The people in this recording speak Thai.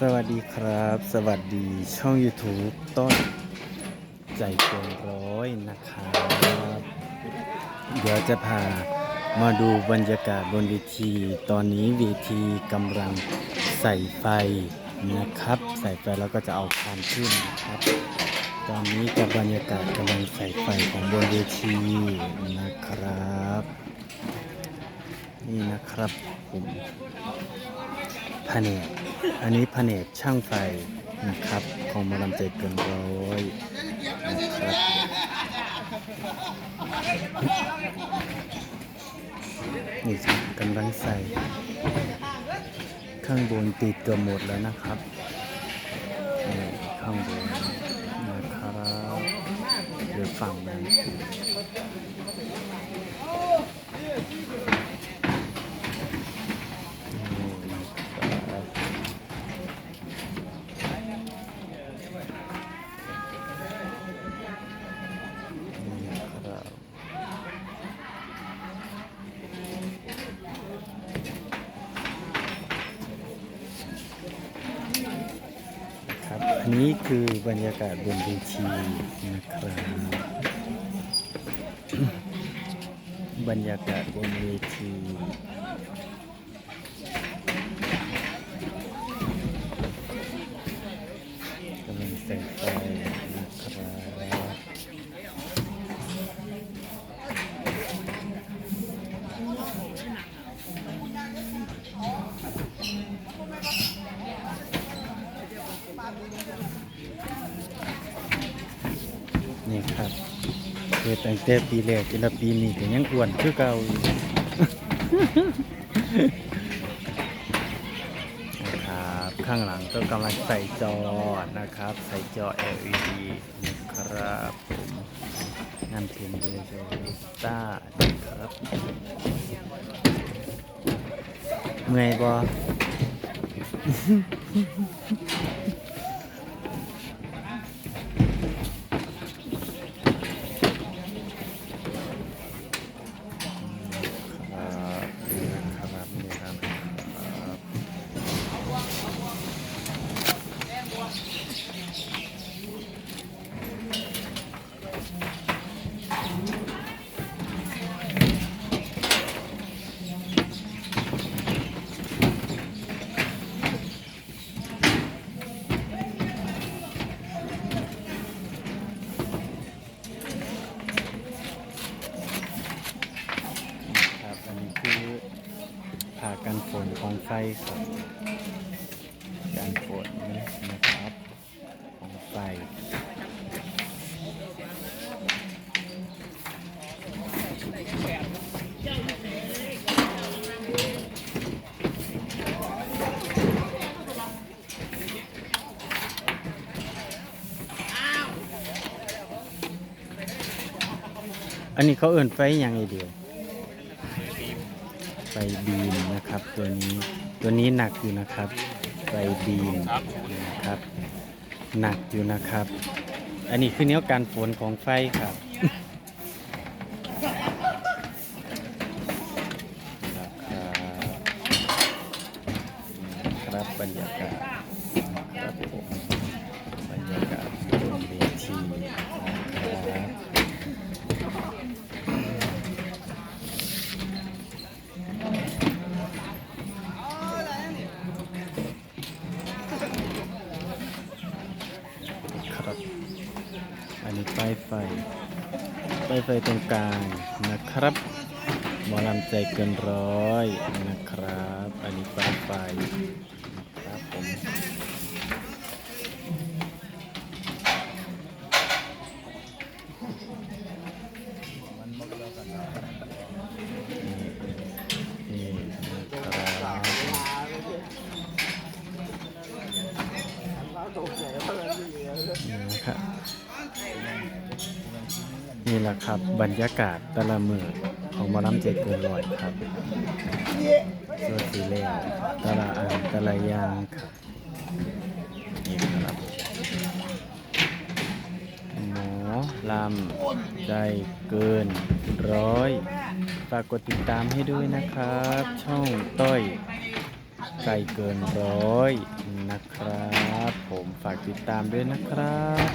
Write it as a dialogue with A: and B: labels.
A: สวัสดีครับ สวัสดีช่อง YouTube ต้นใจเกินร้อยนะครับ เดี๋ยวจะพามาดูบรรยากาศบนเวที ตอนนี้เวทีกำลังใส่ไฟนะครับ ใส่ไฟแล้วก็จะเอาคานขึ้นนะครับ ตอนนี้กับบรรยากาศกำลังใส่ไฟของบนเวทีนะครับ นี่นะครับผมแผนกอันนี้แผนกช่างไฟนะครับ ของมาลำใจเกินร้อยนะครับนี่ครับกำลังใส่ ข้างบนติดเกือบหมดแล้วนะครับนี่ข้างบนนะครับเดี๋ยวฝั่งนั้น อันนี้คือบรรยากาศบนเวทีนะครับบรรยากาศบนเวทีกำลังแส่ไฟนะครับ นี่ครับ เกิดตั้งแต่ปีแรกจนละปีนี้ก็ยังอ้วนคือเก่าอยู่นะครับข้างหลังก็กำลังใส่จอนะครับ ใส่จอ LED นะครับผมนั่นเป็นเดโซต้านะครับเมื่อยบอ ของไฟครับการฝนนะครับของไฟอันนี้เขาเอื่นไฟอย่างไอเดียว ไฟบีมนะครับ ตัวนี้ตัวนี้หนักอยู่นะครับ ไฟบีมนะครับ หนักอยู่นะครับ อันนี้คือเนื้อการฝนของไฟครับครับบรรยากาศครับผมบรรยากาศบนเวทีนะครับ ครับ อันนี้ ป้ายไฟป้ายไฟตรงกลางนะครับหมอลำใจเกินร้อยนะครับ อันนี้ป้ายไฟนะครับผมนี่นะครับนี่นะครับ นะครับ บรรยากาศต่ละมือของมอลำใจเกินร้อยครับส่วนสีเลวแต่ละอันต่ละยางครับนี่ครับหมอลำใจเกินร้อยฝากกดติดตามให้ด้วยนะครับ ช่องต้อยใจเกินร้อยนะครับ ผมฝากติดตามด้วยนะครับ